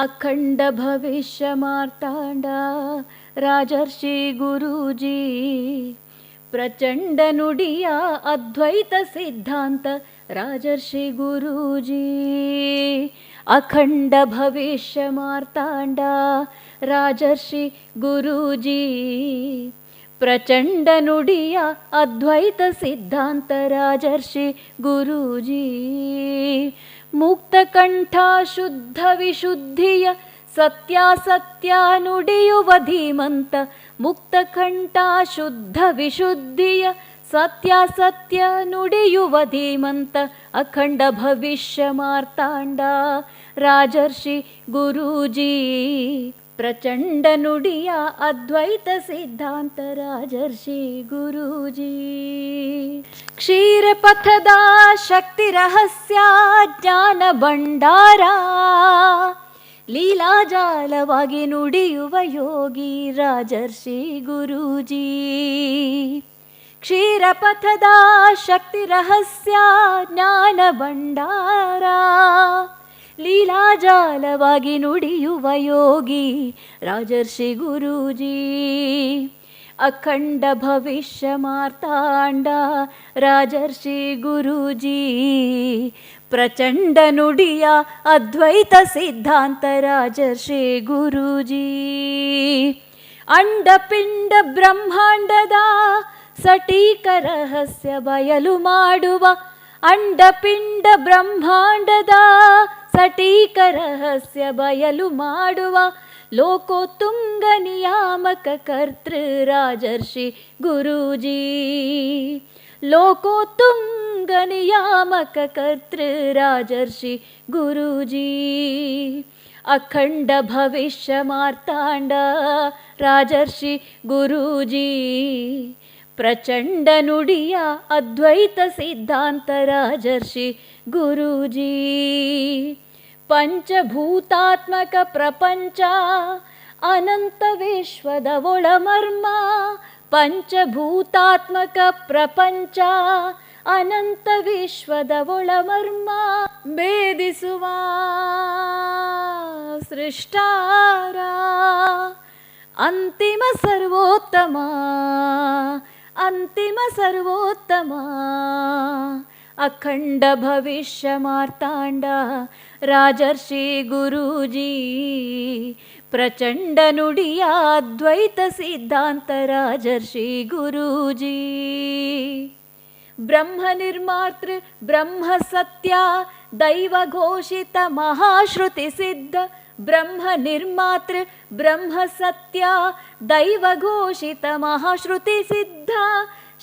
ಅಖಂಡ ಭವಿಷ್ಯ ಮಾರ್ತಾಂಡ ರಾಜರ್ಷಿ ಗುರೂಜಿ. ಪ್ರಚಂಡ ನುಡಿಯ ಅದ್ವೈತ ಸಿದ್ಧಾಂತ ರಾಜರ್ಷಿ ಗುರೂಜಿ. ಅಖಂಡ ಭವಿಷ್ಯ ಮಾರ್ತಾಂಡ ರಾಜರ್ಷಿ ಗುರೂಜಿ. ಪ್ರಚಂಡ ನುಡಿಯ ಅದ್ವೈತ ಸಿದ್ಧಾಂತ ರಾಜರ್ಷಿ ಗುರೂಜಿ. ಮುಕ್ತಕಂಠ ಶುದ್ಧ ವಿಶುದ್ಧಿಯ ಸತ್ಯಾಸತ್ಯ ನುಡಿಯುವ ಧೀಮಂತ ಮುಕ್ತಕಂಠ ಶುದ್ಧ ವಿಶುದ್ಧಿಯ ಸತ್ಯಾಸತ್ಯ ನುಡಿಯುವ ಧೀಮಂತ ಅಖಂಡ ಭವಿಷ್ಯ ಮಾರ್ತಾಂಡ ರಾಜರ್ಷಿ ಗುರೂಜಿ ಪ್ರಚಂಡ ನುಡಿಯ ಅದ್ವೈತ ಸಿದ್ಧಾಂತ ರಾಜರ್ಷಿ ಗುರೂಜಿ ಕ್ಷೀರಪಥದ ಶಕ್ತಿ ರಹಸ್ಯ ಜ್ಞಾನ ಭಂಡಾರ. ಲೀಲಾಜಾಲವಾಗಿ ನುಡಿಯುವ ಯೋಗಿ ರಾಜರ್ಷಿ ಗುರೂಜಿ. ಕ್ಷೀರಪಥದ ಶಕ್ತಿ ರಹಸ್ಯ ಜ್ಞಾನ ಭಂಡಾರ. ಲೀಲಾಜಾಲವಾಗಿ ನುಡಿಯುವ ಯೋಗಿ ರಾಜರ್ಷಿ ಗುರೂಜಿ. ಅಖಂಡ ಭವಿಷ್ಯ ಮಾರ್ತಾಂಡ ರಾಜರ್ಷಿ ಗುರೂಜಿ. ಪ್ರಚಂಡ ನುಡಿಯ ಅದ್ವೈತ ಸಿದ್ಧಾಂತ ರಾಜರ್ಷಿ ಗುರೂಜಿ. ಅಂಡಪಿಂಡ ಬ್ರಹ್ಮಾಂಡದ ಸಟೀಕ ರಹಸ್ಯ ಬಯಲು ಮಾಡುವ ಅಂಡಪಿಂಡ ಬ್ರಹ್ಮಾಂಡದ ಸಟೀಕ ರಹಸ್ಯ ಬಯಲು ಮಾಡುವ ಲೋಕೋತ್ತುಂಗ ನಿಯಾಮಕ ಕರ್ತೃ ರಾಜರ್ಷಿ ಗುರೂಜಿ ಲೋಕೋತ್ತುಂಗ ನಿಯಾಮಕ ಕರ್ತೃ ರಾಜರ್ಷಿ ಗುರೂಜಿ ಅಖಂಡ ಭವಿಷ್ಯ ಮಾರ್ತಾಂಡ ರಾಜರ್ಷಿ ಗುರೂಜಿ ಪ್ರಚಂಡ ನುಡಿಯ ಅದ್ವೈತ ಸಿದ್ಧಾಂತ ರಾಜರ್ಷಿ ಗುರೂಜಿ पञ्चभूतात्मकप्रपञ्च अनन्तविश्वदवोळमर्मा पञ्चभूतात्मकप्रपञ्च अनन्तविश्वदवोळमर्मा भेदिसुवा सृष्टारा अन्तिम सर्वोत्तमा अन्तिम सर्वोत्तमा। अखण्डभविष्यमार्ताण्डा भविष्य मार्ताण्ड राजर्षिगुरुजी प्रचण्डनुद्वैत ब्रह्मनिर्मातृ ब्रह्मसत्या दैवघोषितमहाश्रुतिसिद्ध ब्रह्मनिर्मातृ ब्रह्मसत्या दैव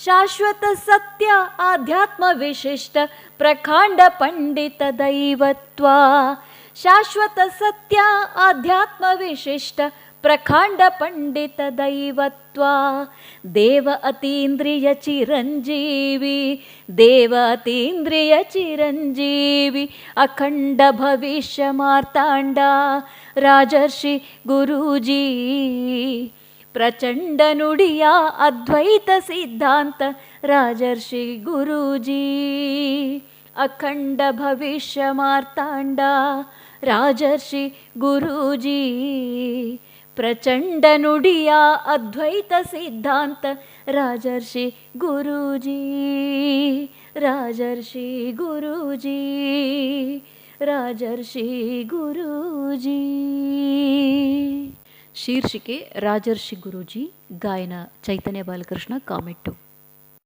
शाश्वत सत्य आध्यात्मविशिष्ट प्रखांड पंडित दैवत्वा. शाश्वत सत्य आध्यात्मविशिष्ट प्रखांड पंडित दैवत्वा. देव अतींद्रिय चिरंजीवी देव अतींद्रिय चिरंजीवी अखंड भविष्य मार्तांडा राजर्षी गुरुजी. ಪ್ರಚಂಡ ನುಡಿಯ ಅದ್ವೈತ ಸಿದ್ಧಾಂತ ರಾಜರ್ಷಿ ಗುರೂಜಿ. ಅಖಂಡ ಭವಿಷ್ಯ ಮಾರ್ತಾಂಡ ರಾಜರ್ಷಿ ಗುರೂಜಿ. ಪ್ರಚಂಡ ನುಡಿಯ ಅದ್ವೈತ ಸಿದ್ಧಾಂತ ರಾಜರ್ಷಿ ಗುರೂಜಿ. ರಾಜರ್ಷಿ ಗುರೂಜಿ. ರಾಜರ್ಷಿ ಗುರೂಜಿ. ಶೀರ್ಷಿಕೆ ರಾಜರ್ಷಿ ಗುರೂಜಿ ಗಾಯನ ಚೈತನ್ಯ ಬಾಲಕೃಷ್ಣ ಕಾಮೆಟ್ಟು.